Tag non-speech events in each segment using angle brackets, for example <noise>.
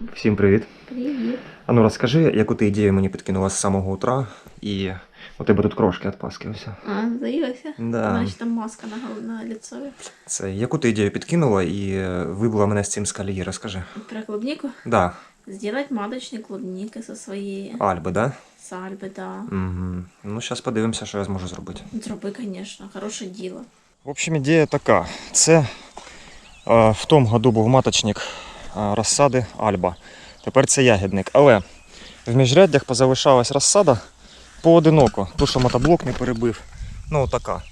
Всім привіт. Привіт. А ну розкажи, яку ти ідею мені підкинула з самого утра, і у тебе тут крошки від паски. Ось. А, заїлася? Да. Значить, там маска на, на лицові. Це яку ти ідею підкинула і вибила мене з цим з колії, розкажи. Про клубнику. Да, Сделать маточник клубники со своєї Альби, да? сальби, да. Угу. Ну, зараз подивимося, що я зможу зробити. Зроби, звісно, хороше діло. В общем, ідея така. Це е, в тому году був маточник розсади Альба. Тепер це ягідник. Але в міжряддях позалишалась розсада поодиноко. Ту, що мотоблок не перебив. Ну, така.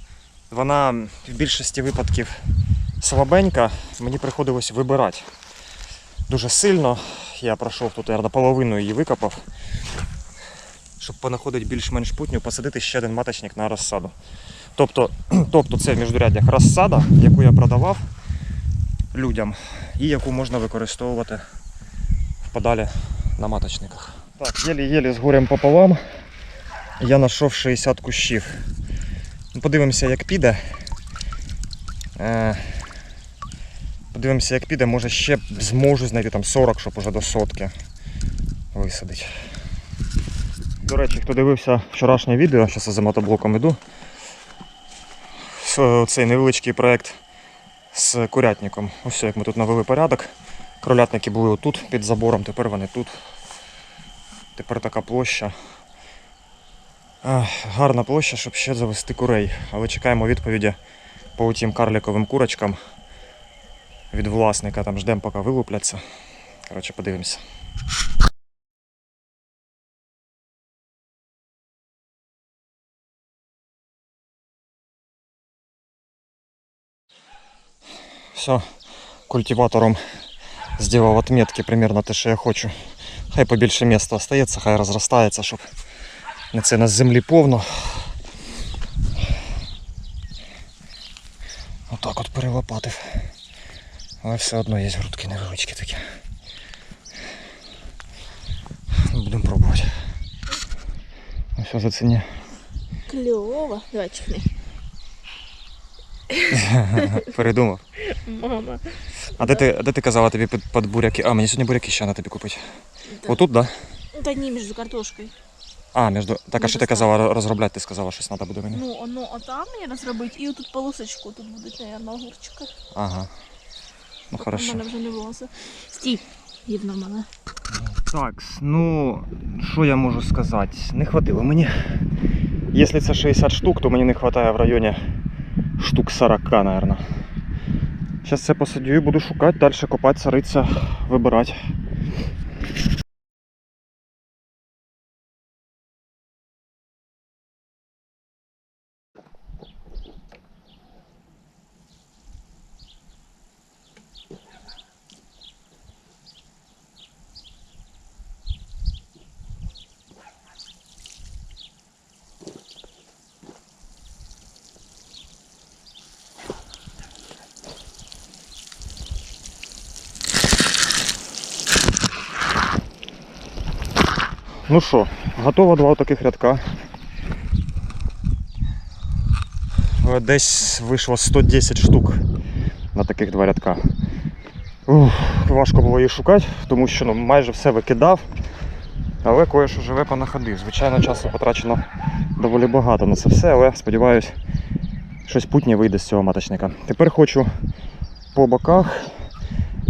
Вона в більшості випадків слабенька. Мені приходилось вибирати. Дуже сильно. Я пройшов тут я наполовину її викопав. Щоб понаходити більш-менш путню, посадити ще один маточник на розсаду. Тобто, <clears throat> тобто це в міждуряддях розсада, яку я продавав людям і яку можна використовувати подалі на маточниках. Так, єлі-єлі з горем пополам я знайшов 60 кущів. Ну, Подивимося, як піде. Е, Подивимося, як піде, може ще зможу знайти там 40, щоб уже до сотки висадити. До речі, хто дивився вчорашнє відео, зараз я за мотоблоком іду. Цей невеличкий проєкт з курятником. Ось як ми тут навели порядок. Кролятники були отут під забором, тепер вони тут. Тепер така площа. Гарна площа, щоб ще завести курей. Але чекаємо відповіді по тим карликовим курочкам від власника. Там ждемо, поки вилупляться. Коротше, подивимося. Все, культиватором зробив отметки примерно те, що я хочу. Хай побільше міста остається, хай розростається, щоб не це на землі повно. Отак от перелопатив. Але все одно є грудки невеличкі такі. Будемо пробувати. Ось зацені. Кльово. Давай чихни. <laughs> Передумав. Мама. А де ти, де ти казала тобі під, під буряки? А, мені сьогодні буряки ще на тобі купити. Да. Отут, так? Да? Та ні, між картошкою. А, між... Так, а що ти казала ро- розробляти? Ти сказала, щось треба буде мені. Ну, оно отам мені розробити, і отут полосочку тут будуть, мабуть, огурчики. Ага. Ну У хорошо. мене вже не волоси. Стій, гівно мене. Так, ну що я можу сказати? Не хватило мені. Якщо це 60 штук, то мені не вистачає в районі штук 40, мабуть. Зараз все посадю буду шукати, далі копатися, ритися, вибирати. Ну що, готово два таких рядка. Е, Десь вийшло 110 штук на таких два рядка. Ух, важко було її шукати, тому що ну, майже все викидав, але кое-що живе понаходив. Звичайно, часу потрачено доволі багато на це все, але сподіваюсь, щось путнє вийде з цього маточника. Тепер хочу по боках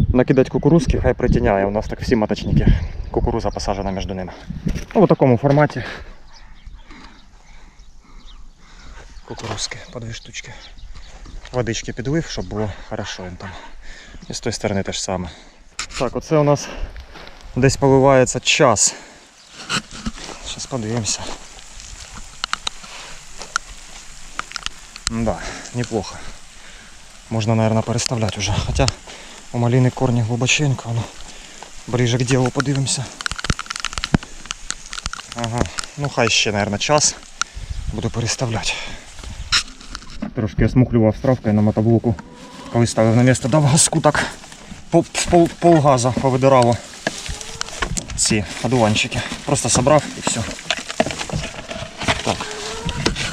накидати кукурузки, хай притіняє. У нас так всі маточники. Кукуруза посаджена між ними. Ну, в такому форматі. Кукурузки по дві штучки. Водички підлив, щоб було хорошо їм там. І з тої сторони теж саме. Так, оце у нас десь поливається час. Зараз подивимося. Да, неплохо. Можна, наверное, переставляти вже. Хоча у маліни корні глибоченько. Ну, ближе к ділу подивимося. Ага, ну хай ще, наверное, час. Буду переставляти. Трошки я смухлював стравкою на мотоблоку. Коли ставив на місце, дав газку так пол, пол, полгаза повидирало ці одуванчики. Просто собрав і все. Так,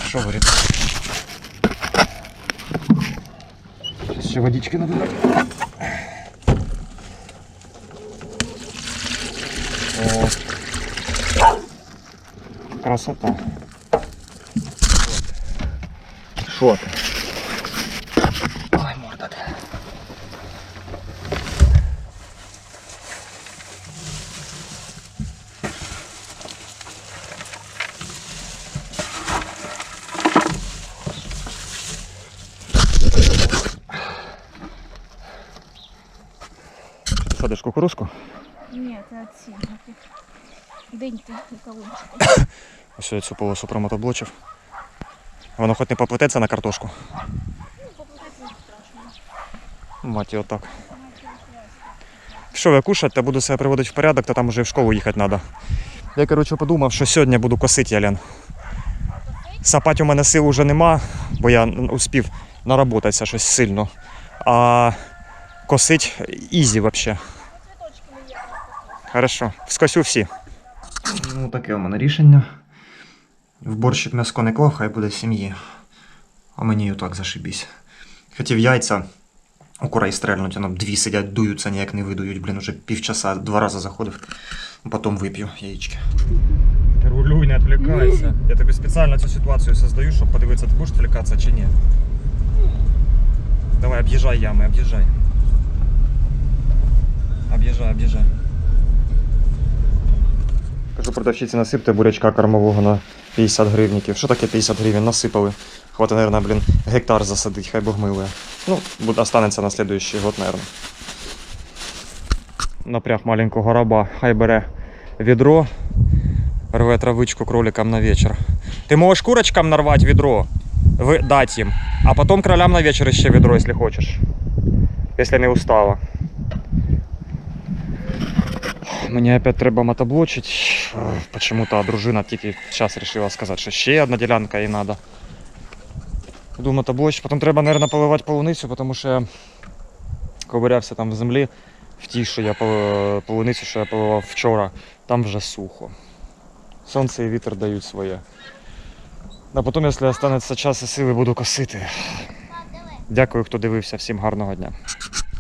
що говорить? Ще водички набирати. Красота. Що ти? Ой, морда ти. Що ти садиш кукурузку? Ні, це ці. Деньки і кавунчики. Ось я цю полосу промотоблочив. Воно хоч не поплететься на картошку. Ну, не страшно. Мать його так. Що я кушать, та буду себе приводити в порядок, то там вже в школу їхати треба. Я, коротше, подумав, що сьогодні буду косити ялен. Сапати у мене сил вже нема, бо я успів наработатися щось сильно. А косить ізі взагалі. Хорошо, скосю всі. Ну, таке у мене рішення. В борщик м'яско не клав, хай буде сім'ї. А мені і так зашибісь. Хотів яйця у курей стрельнуть, воно дві сидять, дуються, ніяк не видують. Блін, уже півчаса, два рази заходив. Потім вип'ю яєчки. Ти рулюй, не відвлікайся. Я тобі спеціально цю ситуацію создаю, щоб подивитися, ти будеш відвлікатися чи ні. Давай, об'їжджай ями, об'їжджай. Об'їжджай, об'їжджай. Продавщиці, насипте бурячка кормового на 50 гривників. Що таке 50 гривень? Насипали. Хватить, наверное, блін, гектар засадить, хай Бог милує. Ну, останеться на следующий год, наверное. Напряг маленького раба, хай бере відро, рве травичку кроликам на вечір. Ти можеш курочкам нарвати відро, дати їм, а потім кролям на вечір ще відро, якщо хочеш. Якщо не устала. Мені опять треба мотоблочить. Ой, Почему-то дружина тільки зараз вирішила сказати, що ще одна ділянка їй треба. Буду мотоблочить. Потім треба, мабуть, поливати полуницю, тому що я ковирявся там в землі в тій, що я полуницю, що я поливав вчора, там вже сухо. Сонце і вітер дають своє. А потім, якщо залишиться час і сили, буду косити. Дякую, хто дивився. Всім гарного дня.